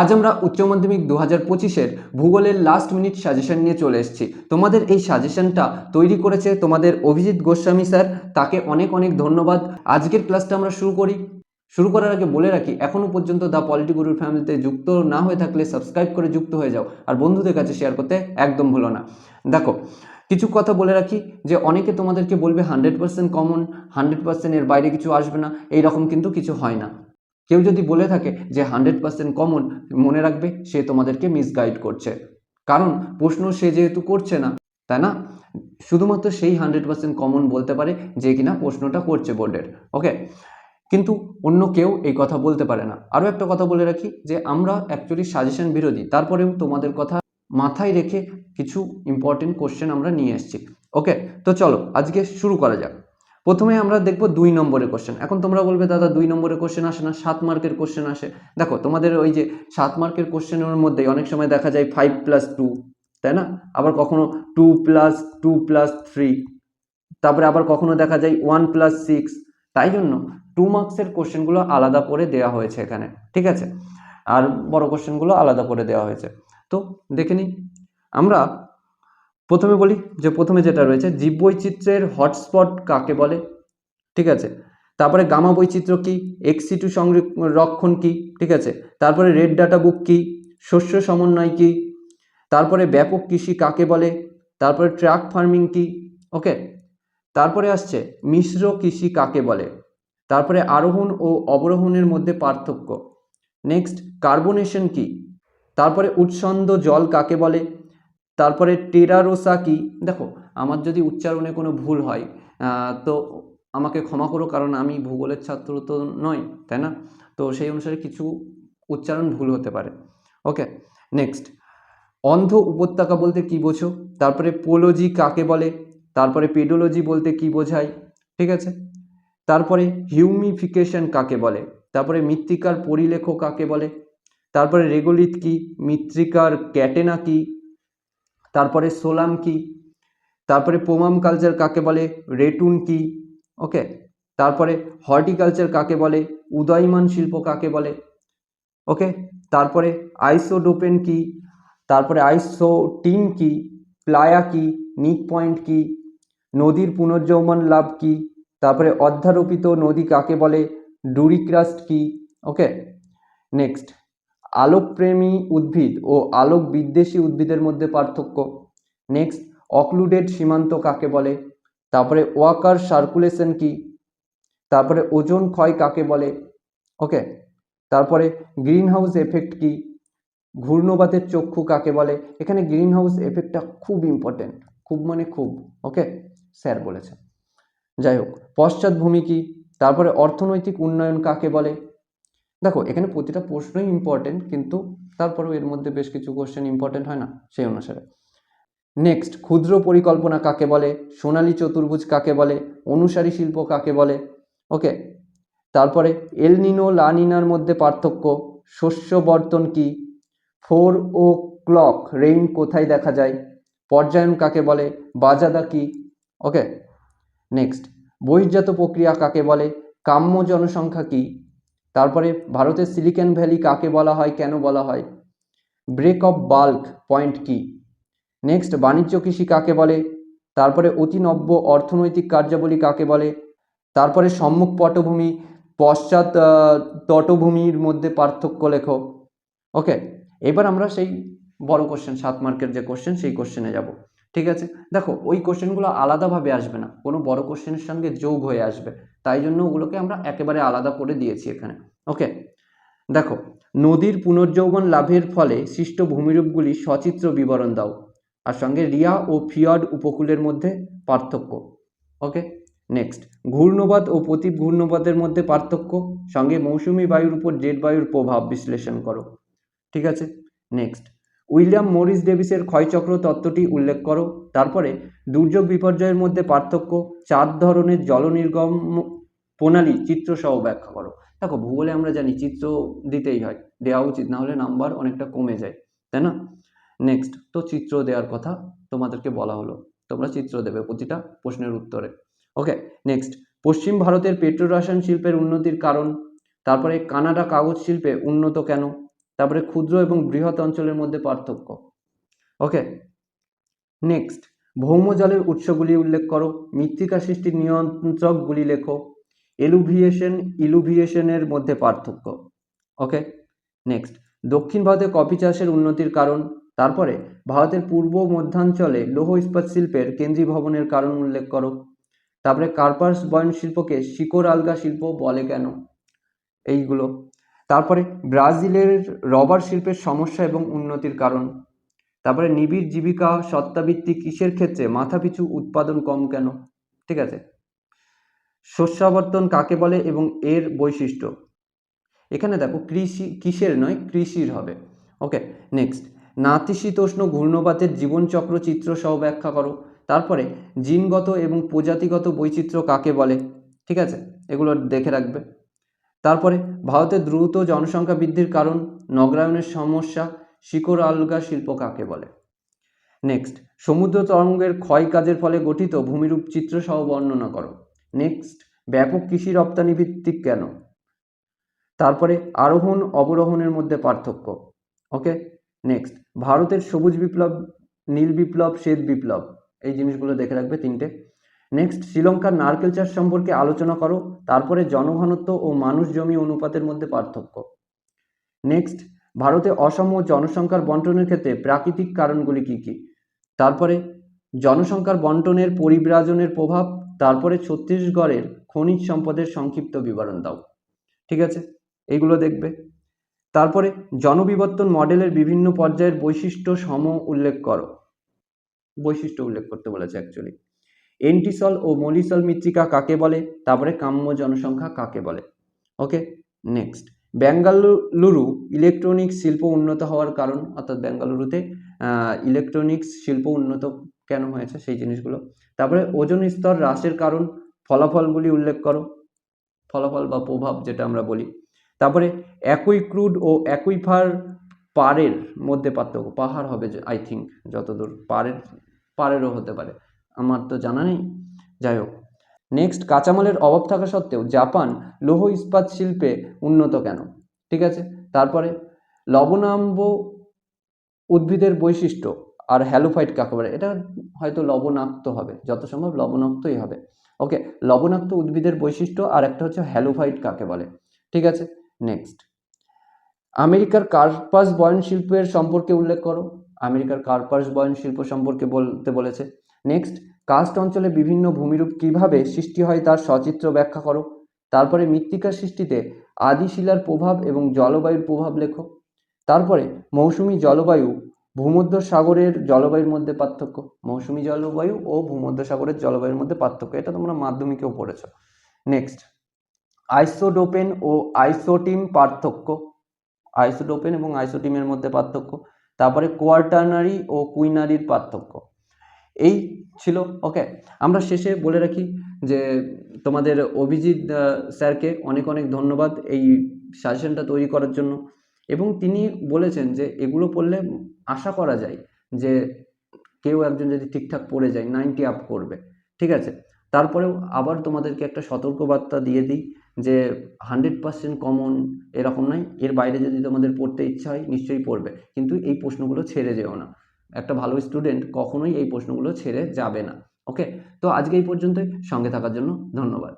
আজ আমরা উচ্চ মাধ্যমিক দু হাজার পঁচিশের ভূগোলের লাস্ট মিনিট সাজেশন নিয়ে চলে এসেছি। তোমাদের এই সাজেশনটা তৈরি করেছে তোমাদের অভিজিৎ গোস্বামী স্যার। তাকে অনেক অনেক ধন্যবাদ। আজকের ক্লাসটা আমরা শুরু করি। শুরু করার আগে বলে রাখি এখনও পর্যন্ত দ্য পলিটি গুরুর ফ্যামিলিতে যুক্ত না হয়ে থাকলে সাবস্ক্রাইব করে যুক্ত হয়ে যাও। আর বন্ধুদের কাছে শেয়ার করতে একদম ভুলো না। দেখো, কিছু কথা বলে রাখি যে অনেকে তোমাদেরকে বলবে hundred percent common hundred percent এর বাইরে কিছু আসবে না। এই রকম কিন্তু কিছু হয় না। কেউ যদি বলে থাকে যে হান্ড্রেড পার্সেন্ট কমন মনে রাখবে, সে তোমাদেরকে মিসগাইড করছে। কারণ প্রশ্ন সে যেহেতু করছে না, তাই না? শুধুমাত্র সেই হান্ড্রেড পার্সেন্ট কমন বলতে পারে যে কিনা প্রশ্নটা করছে বোর্ডের ওকে কিন্তু অন্য কেউ এই কথা বলতে পারে না। আরও একটা কথা বলে রাখি যে আমরা অ্যাকচুয়ালি সাজেশন বিরোধী। তারপরেও তোমাদের কথা মাথায় রেখে কিছু ইম্পর্টেন্ট কোশ্চেন আমরা নিয়ে এসেছি। ওকে তো চলো, আজকে শুরু করা যাক। প্রথমে আমরা দেখব দুই নম্বরের কোশ্চেন এখন তোমরা বলবে, দাদা, দুই নম্বরের কোশ্চেন আসে না, সাত মার্কের কোশ্চেন আসে। দেখো, তোমাদের ওই যে সাত মার্কের কোশ্চেনের মধ্যে অনেক সময় দেখা যায় ফাইভ প্লাস টু তাই না? আবার কখনো two plus two plus three তারপরে আবার কখনো দেখা যায় ওয়ান প্লাস সিক্স তাই জন্য টু মার্কসের কোশ্চেনগুলো আলাদা করে দেওয়া হয়েছে এখানে, ঠিক আছে? আর বড় কোশ্চেনগুলো আলাদা করে দেওয়া হয়েছে। তো দেখে নিই। আমরা প্রথমে বলি যে প্রথমে যেটা রয়েছে, জীববৈচিত্র্যের হটস্পট কাকে বলে? ঠিক আছে? তারপরে গামা বৈচিত্র্য কি? এক্সিটু সংরক্ষণ কি? ঠিক আছে? তারপরে রেড ডাটা বুক কি? শস্য সমন্বয় কি? তারপরে ব্যাপক কৃষি কাকে বলে? তারপরে ট্রাক ফার্মিং কি? ওকে তারপরে আসছে মিশ্র কৃষি কাকে বলে? তারপরে আরোহণ ও অবরোহণের মধ্যে পার্থক্য। নেক্সট কার্বনেশন কি? তারপরে উৎসন্দ জল কাকে বলে? তারপরে টেরারোসা কি দেখো, আমার যদি উচ্চারণে কোনো ভুল হয় তো আমাকে ক্ষমা করো, কারণ আমি ভূগোলের ছাত্র তো নয় তাই না? তো সেই অনুসারে কিছু উচ্চারণ ভুল হতে পারে। Okay, next. অন্ধ উপত্যকা বলতে কি বোঝো? তারপরে পোলোজি কাকে বলে? তারপরে পেডোলজি বলতে কি বোঝায়? ঠিক আছে? তারপরে হিউমিফিকেশন কাকে বলে? তারপরে মৃত্তিকার পরিলেখ কাকে বলে? তারপরে রেগোলিথ কি? মৃত্তিকার ক্যাটেনা কি? তারপরে সোলাম কি? তারপরে পোমাম কালচার কাকে বলে? রেটুন কি? ওকে? তারপরে হর্টিকালচার কাকে বলে? উদয়মান শিল্প কাকে বলে? ওকে? তারপরে আইসোডোপেন কি? তারপরে আইসোটিন কি? প্লায়া কি? নিক পয়েন্ট কি? নদীর পুনর্যৌবন লাভ কি? তারপরে অধ্যারোপিত নদী কাকে বলে? ডুরিক্রাস্ট কি? ওকে? নেক্সট। আলোকপ্রেমী উদ্ভিদ ও আলোক বিদ্বেষী উদ্ভিদের মধ্যে পার্থক্য। নেক্সট অক্লুডেড সীমান্ত কাকে বলে? তারপরে ওয়াকার সার্কুলেশন কি? তারপরে ওজন ক্ষয় কাকে বলে? ওকে তারপরে গ্রিন হাউস এফেক্ট কি? ঘূর্ণবাতের চক্ষু কাকে বলে? এখানে গ্রিন হাউস এফেক্টটা খুব ইম্পর্টেন্ট খুব মানে খুব ওকে স্যার বলেছে যাই হোক, পশ্চাৎভূমি কি? তারপরে অর্থনৈতিক উন্নয়ন কাকে বলে? দেখো, এখানে প্রতিটা প্রশ্নই ইম্পর্টেন্ট কিন্তু তারপরেও এর মধ্যে বেশ কিছু কোশ্চেন ইম্পর্টেন্ট হয় না, সেই অনুসারে। নেক্সট ক্ষুদ্র পরিকল্পনা কাকে বলে? সোনালী চতুর্ভুজ কাকে বলে? অনুসারী শিল্প কাকে বলে? ওকে তারপরে এলনিনো লানিনার মধ্যে পার্থক্য, শস্য বর্তন কি? ফোর ও ক্লক রেইন কোথায় দেখা যায়? পর্যায়ন কাকে বলে? বাজাদা কি? ওকে নেক্সট বহির্জাত প্রক্রিয়া কাকে বলে? কাম্য জনসংখ্যা কি? তারপরে ভারতের সিলিকন ভ্যালি কাকে বলা হয়, কেন বলা হয়? ব্রেক অফ বাল্ক পয়েন্ট কি? নেক্সট, বাণিজ্য কৃষি কাকে বলে? তারপরে অতিনব্য অর্থনৈতিক কার্যাবলী কাকে বলে? তারপরে সম্মুখ পটভূমি, পশ্চাৎ তটভূমির মধ্যে পার্থক্য লেখো। ওকে, এবার আমরা সেই বড় কোশ্চেন সাত মার্কের যে কোশ্চেন সেই কোশ্চেনে যাব। ঠিক আছে? দেখো, ওই কোশ্চেনগুলো আলাদাভাবে আসবে না। কোনো বড় কোশ্চেনের সঙ্গে যোগ হয়ে আসবে। তাই জন্য ওগুলোকে আমরা একেবারে আলাদা করে দিয়েছি এখানে। ওকে, দেখো, নদীর পুনর্যৌবন লাভের ফলে সৃষ্ট ভূমিরূপগুলি সচিত্র বিবরণ দাও, আর সঙ্গে রিয়া ও ফিয়ড উপকূলের মধ্যে পার্থক্য। ওকে, নেক্সট, ঘূর্ণবাদ ও প্রতীপ ঘূর্ণবাদের মধ্যে পার্থক্য, সঙ্গে মৌসুমি বায়ুর উপর জেট বায়ুর প্রভাব বিশ্লেষণ করো। ঠিক আছে? নেক্সট, উইলিয়াম মরিস ডেভিসের ক্ষয়চক্র তত্ত্বটি উল্লেখ করো। তারপরে, দুর্যোগ বিপর্যয়ের মধ্যে পার্থক্য চার ধরনের জলনির্গম প্রণালী চিত্রসহ ব্যাখ্যা করো। দেখো, ভূগোলে আমরা জানি চিত্র দিতেই হয়, দেওয়া উচিত না হলে নাম্বার অনেকটা কমে যায়, তাই না? নেক্সট তো চিত্র দেওয়ার কথা তোমাদেরকে বলা হলো, তোমরা চিত্র দেবে প্রতিটা প্রশ্নের উত্তরে। ওকে নেক্সট পশ্চিম ভারতের পেট্রো রসায়ন শিল্পের উন্নতির কারণ, তারপরে কানাডা কাগজ শিল্পে উন্নত কেন? তারপরে ক্ষুদ্র এবং বৃহৎ অঞ্চলের মধ্যে পার্থক্য। ওকে নেক্সট ভৌম জলের উৎসগুলি উল্লেখ করো, মৃত্তিকা সৃষ্টির নিয়ন্ত্রকগুলি লেখো। এলুভিয়েশন, ইলুভিয়েশনের মধ্যে পার্থক্য। ওকে নেক্সট দক্ষিণ ভারতে কফি চাষের উন্নতির কারণ, তারপরে ভারতের পূর্ব মধ্যাঞ্চলে লৌহ ইস্পাত শিল্পের কেন্দ্রীয় ভবনের কারণ উল্লেখ করো। তারপরে কার্পাস বয়ন শিল্পকে শিকড় আলগা শিল্প বলে কেন? এইগুলো। তারপরে ব্রাজিলের রবার শিল্পের সমস্যা এবং উন্নতির কারণ। তারপরে নিবিড় জীবিকা সত্তাভিত্তিক কিসের ক্ষেত্রে মাথাপিছু উৎপাদন কম কেন? ঠিক আছে। শস্যাবর্তন কাকে বলে এবং এর বৈশিষ্ট্য? এখানে দেখো কৃষি, কিসের নয়, কৃষির হবে। ওকে নেক্সট নাতিশীতোষ্ণ ঘূর্ণপাতের জীবনচক্র চিত্র সহ ব্যাখ্যা করো। তারপরে জিনগত এবং প্রজাতিগত বৈচিত্র্য কাকে বলে? ঠিক আছে? এগুলো দেখে রাখবে। তারপরে ভারতের দ্রুত জনসংখ্যা বৃদ্ধির কারণ, নগরায়নের সমস্যা, শিকড়, আলগা শিল্প কাকে বলে? নেক্সট সমুদ্র তরঙ্গের ক্ষয় কাজের ফলে গঠিত ভূমিরূপ চিত্র সহ বর্ণনা করো। নেক্সট ব্যাপক কৃষি রপ্তানি ভিত্তিক কেন? তারপরে আরোহণ, অবরোহণের মধ্যে পার্থক্য। ওকে নেক্সট ভারতের সবুজ বিপ্লব, নীল বিপ্লব, শ্বেত বিপ্লব, এই জিনিসগুলো দেখে রাখবে তিনটে। নেক্সট শ্রীলঙ্কার নারকেল চাষ সম্পর্কে আলোচনা করো, তারপরে জনঘনত্ব ও মানুষ জমি অনুপাতের মধ্যে পার্থক্য। নেক্সট ভারতে অসম জনসংখ্যার বন্টনের ক্ষেত্রে প্রাকৃতিক কারণগুলি কী কী? তারপরে, জনসংখ্যার বন্টনের পরিব্রাজনের প্রভাব তারপরে ছত্তিশগড়ের খনিজ সম্পদের সংক্ষিপ্ত বিবরণ দাও। ঠিক আছে? এইগুলো দেখবে। তারপরে জনবিবর্তন মডেলের বিভিন্ন পর্যায়ের বৈশিষ্ট্য সম উল্লেখ করো। বৈশিষ্ট্য উল্লেখ করতে বলেছে অ্যাকচুয়ালি এন্টিসল ও মলিসল মৃত্তিকা কাকে বলে? তারপরে কাম্য জনসংখ্যা কাকে বলে? ওকে নেক্সট বেঙ্গালুরু ইলেকট্রনিক্স শিল্প উন্নত হওয়ার কারণ, অর্থাৎ বেঙ্গালুরুতে ইলেকট্রনিক্স শিল্প উন্নত কেন হয়েছে? সেই জিনিসগুলো তারপরে ওজন স্তর হ্রাসের কারণ, ফলাফলগুলি উল্লেখ করো। ফলাফল বা প্রভাব যেটা আমরা বলি। তারপরে একই ক্রুড ও অ্যাকুইফার পারের মধ্যে পার্থক্য। পাহাড় হবে আই থিঙ্ক যতদূর পারের পাড়েরও হতে পারে। আমার তো জানা নেই। যাই হোক। নেক্সট কাঁচামালের অভাব থাকা সত্ত্বেও জাপান লৌহ ইস্পাত শিল্পে উন্নত কেন? ঠিক আছে? তারপরে লবণাম্ব উদ্ভিদের বৈশিষ্ট্য। আর হ্যালোফাইট কাকে বলে? এটা হয়তো লবণাক্ত হবে। যত সম্ভব লবণাক্তই হবে। ওকে লবণাক্ত উদ্ভিদের বৈশিষ্ট্য আর একটা হচ্ছে হ্যালোফাইট কাকে বলে। ঠিক আছে? নেক্সট আমেরিকার কার্পাস বয়ন শিল্পের সম্পর্কে উল্লেখ করো। আমেরিকার কার্পাস বয়ন শিল্প সম্পর্কে বলতে বলেছে। নেক্সট কাস্ট অঞ্চলে বিভিন্ন ভূমিরূপ কীভাবে সৃষ্টি হয় তার সচিত্র ব্যাখ্যা করো। তারপরে মৃত্তিকা সৃষ্টিতে আদিশিলার প্রভাব এবং জলবায়ুর প্রভাব লেখো। তারপরে মৌসুমি জলবায়ু ভূমধ্য সাগরের জলবায়ুর মধ্যে পার্থক্য, মৌসুমি জলবায়ু ও ভূমধ্য সাগরের জলবায়ুর মধ্যে পার্থক্য, এটা তোমরা মাধ্যমিকেও পড়েছ। নেক্সট আইসোডোপেন ও আইসোটিম পার্থক্য। আইসোডোপেন এবং আইসোটিমের মধ্যে পার্থক্য, তারপরে কোয়ার্টারনারি ও কুইনারির পার্থক্য। এই ছিল ওকে আমরা শেষে বলে রাখি যে তোমাদের অভিজিৎ স্যারকে অনেক অনেক ধন্যবাদ এই সাজেশনটা তৈরি করার জন্য। এবং তিনি বলেছেন যে এগুলো পড়লে আশা করা যায় যে কেউ একজন যদি ঠিকঠাক পড়ে যায় নাইনটি আপ করবে। ঠিক আছে? তারপরেও আবার তোমাদেরকে একটা সতর্কবার্তা দিয়ে দিই যে হান্ড্রেড পার্সেন্ট কমন এরকম নয়। এর বাইরে যদি তোমাদের পড়তে ইচ্ছা হয়, নিশ্চয়ই পড়বে। কিন্তু এই প্রশ্নগুলো ছেড়ে যেও না। একটা ভালো স্টুডেন্ট কখনোই এই প্রশ্নগুলো ছেড়ে যাবে না। ওকে তো আজকে এই পর্যন্তই। সঙ্গে থাকার জন্য ধন্যবাদ।